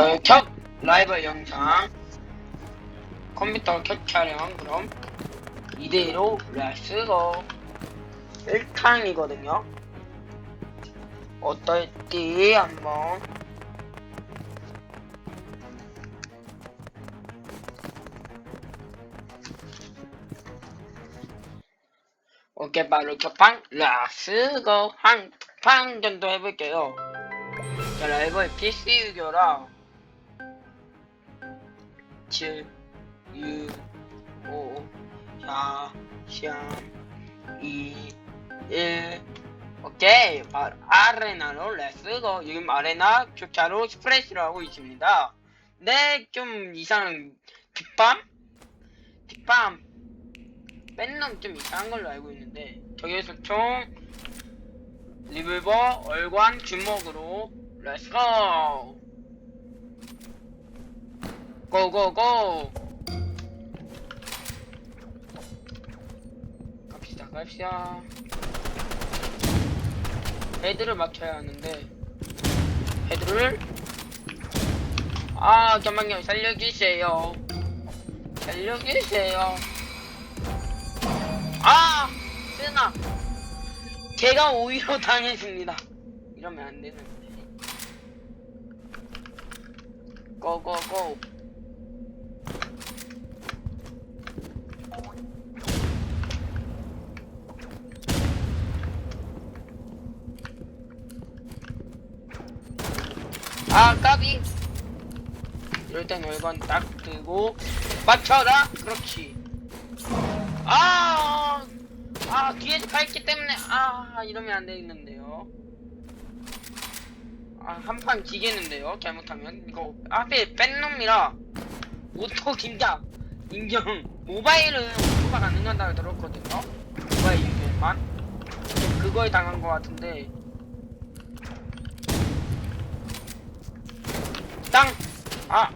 저의 첫 라이브 영상 컴퓨터 캡 촬영 그럼. 2대2로 렛츠고. 1탄이거든요. 어떨지 한번. 오케이 바로 첫판. 렛츠고. 한판 정도 해볼게요. 자, 라이브의 PC 유교라 7 6 5 4 3 2 1 오케이. 바로 아레나로 렛츠고 지금 아레나 교차로 스프레시를 하고 있습니다. 네 좀 이상 뒷밤? 뒷밤. 뺀놈 좀 이상한 걸로 알고 있는데 저기에서 총 리볼버 얼관 주먹으로 렛츠고 고고고. 갑시다 갑시다. 헤드를 맞춰야 하는데. 헤드를. 아 잠깐만요 살려주세요. 살려주세요. 아! 쓰나. 제가 오히려 당했습니다. 이러면 안 되는데. 고고고 아 까비. 땐 월반 딱 들고 맞춰라. 그렇지. 아, 아 뒤에서 밟기 때문에 아 이러면 안 되겠는데요. 아 한판 지겠는데요 잘못하면. 이거 앞에 뺀 놈이라 오토 긴장. 인정 모바일은 오토가 가능하다고 들었거든요. 모바일 유저만. 그거에 당한 것 같은데 땅! 아!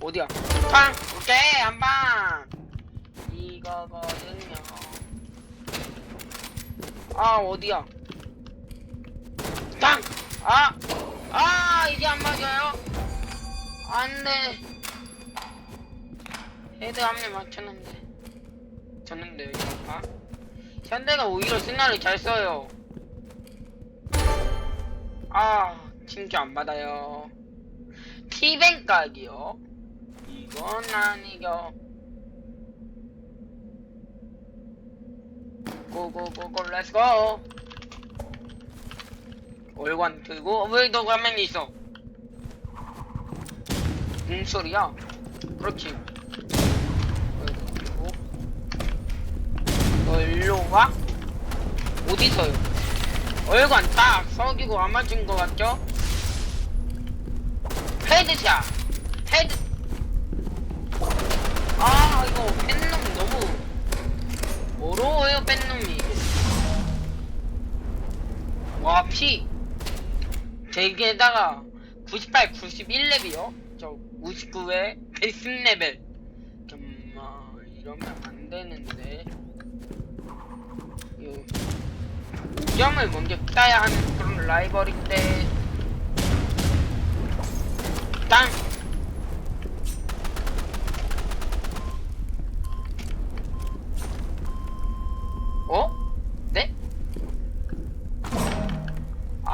어디야? 땅! 오케이! 한 방! 이거거든요. 아, 어디야? 땅! 아! 아! 이게 안 맞아요? 안 돼. 헤드 한명 맞췄는데. 졌는데요, 이거. 아? 현대가 오히려 신나를 잘 써요. 아, 진짜 안 받아요. 티뱅 각이요. 이건 아니겨. 고고고고 렛츠고. 월관 들고 어, 왜너 가만히 있어? 무슨 소리야? 그렇지. 월관 들고. 너 일로 와? 어디서요? 월관 딱 석이고 안 맞은 거 같죠? 헤드샷 헤드 아 이거 뺀놈 너무 어려워요 뺀놈이. 와피. 제게다가 98, 91렙이요? 저 59에 110레벨. 정말 이러면 안 되는데. 이 우정을 먼저 따야 하는 그런 라이벌인데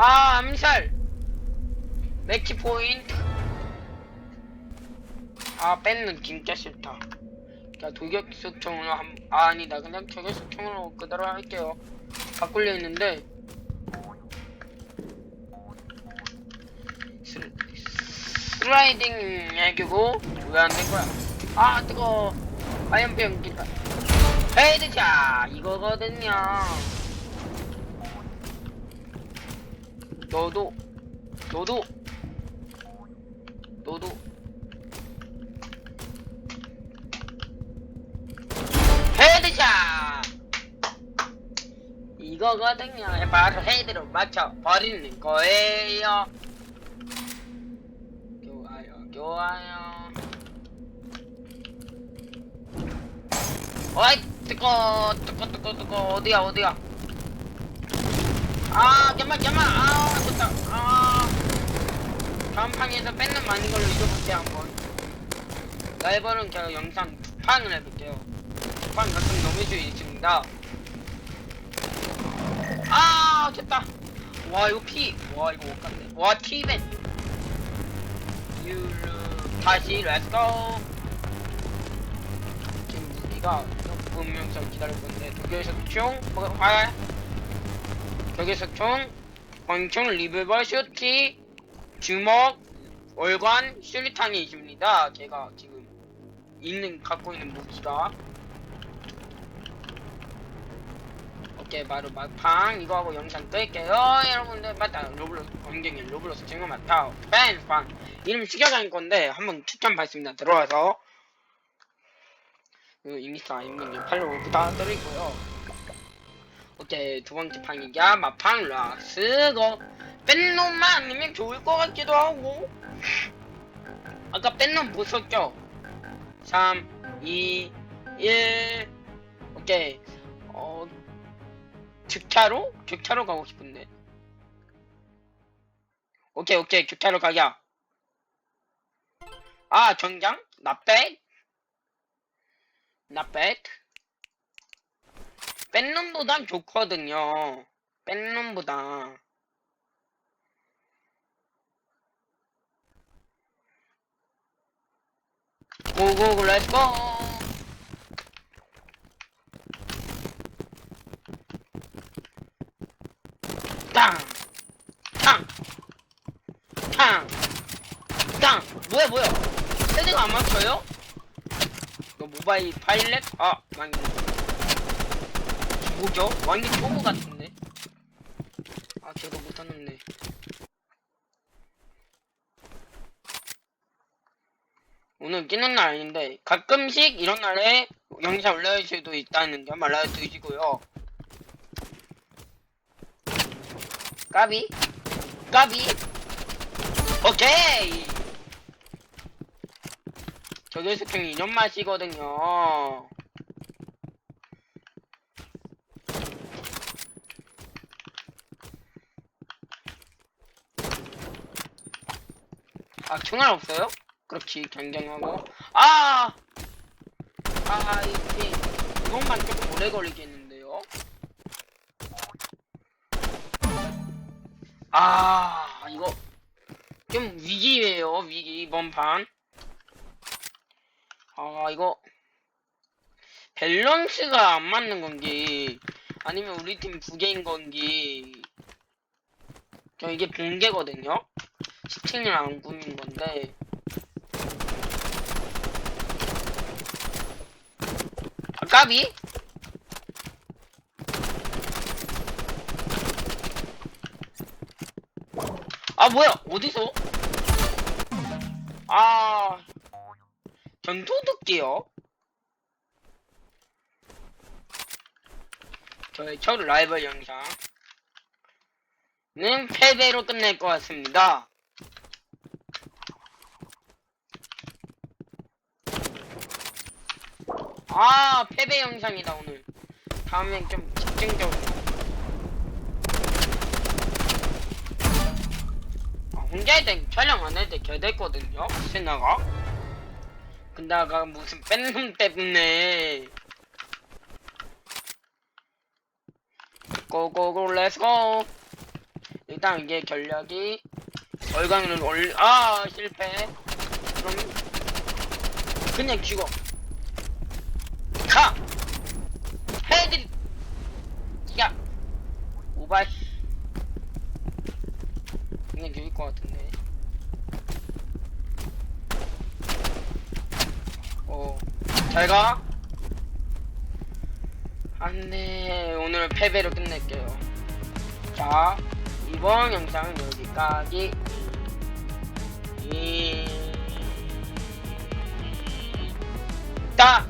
아, 암살! 매치 포인트! 아, 뺏는 진짜 싫다. 자, 돌격 수총으로 한, 아, 아니다. 그냥 저격 수총으로 그대로 할게요. 바꾸려 했는데, 스- 슬라이딩 해주고 왜 안 된 거야? 아 뜨거. 화염병 기타. 헤드샷 이거거든요. 너도 너도 너도 헤드샷 이거거든요. 바로 헤드로 맞춰 버리는 거예요. 좋아요, 좋아요. 어이, 뜨거, 뜨거, 뜨거, 뜨거, 어디야, 어디야? 아, 잠만, 잠만, 아, 됐다, 아. 다음 판에서 뺏는 많은 걸로 이겨볼게요 한번. 라이벌은 제가 영상 두 판을 해볼게요. 두판 넘을 수 있습니다. 아 됐다. 와 이거 피 와 이거 못 갔네. 와 티벤. 유르 다시 렛츠고 지금 무기가 운명성 기다릴 건데 독일에서 총 활, 독 일에서 총 권총 리볼버 슈티 주먹 월관 수리탄이 있습니다. 제가 지금 있는 갖고 있는 무기가. 오케이 바로 막팡 이거 하고 영상 끌게요. 여러분들 맞다. 로블로스 원경이 로블로스 친구 맞다. 팬fan 이름 시켜다닐 건데 한번 추천 받습니다. 들어와서. 그 인스타 아니면 팔로우 부탁드리고요 오케이 두 번째 판이자 마팡 락스고 뺀 놈만 아니면 좋을 것 같기도 하고. 아까 뺀놈 못 썼죠 3 2 1 오케이. 어 즉차로? 즉차로 가고 싶은데. 오케이 오케이. 즉차로 가자. 아 정장? Not bad 뺀 놈보단 좋거든요 뺀 놈보다 고고 렛츠고 땅! 땅! 땅! 땅! 뭐야 뭐야 헤드가 안 맞춰요? 이거 모바일 파일렛? 아 망이 뭐죠? 완전 초보 같은데. 아 저도 못하는데. 오늘 끼는 날 아닌데 가끔씩 이런 날에 영상 올라올 수도 있다는 점 알아두시고요. 까비? 까비? 오케이! 저게 스팽 2년 맛이거든요 아 총알 없어요? 그렇지 경쟁하고 아! 아 이게 이것만 조금 오래 걸리겠는데요 아 이거 좀 위기예요 위기 이번 판. 아 이거 밸런스가 안 맞는 건지 아니면 우리 팀 부계인 건지 저 이게 붕괴거든요. 17년 안 꾸민 건데 아 까비? 아 뭐야 어디서? 아 전투도끼요? 저의 첫 라이벌 영상은 패배로 끝낼 것 같습니다. 아 패배 영상이다 오늘. 다음엔 좀 집중적으로. 아, 혼자 할때 촬영 안할때 개됐거든요 세나가. 근데 아까 무슨 뺀놈 때문에. 고고고 렛츠고 일단 이게 전략이 얼강을 올, 아 실패. 그럼 그냥 죽어 가 헤드 야 오바이 그냥 죽일 것 같은데 어, 잘 가. 안돼, 오늘 패배로 끝낼게요. 자, 이번 영상은 여기까지. 이... 따!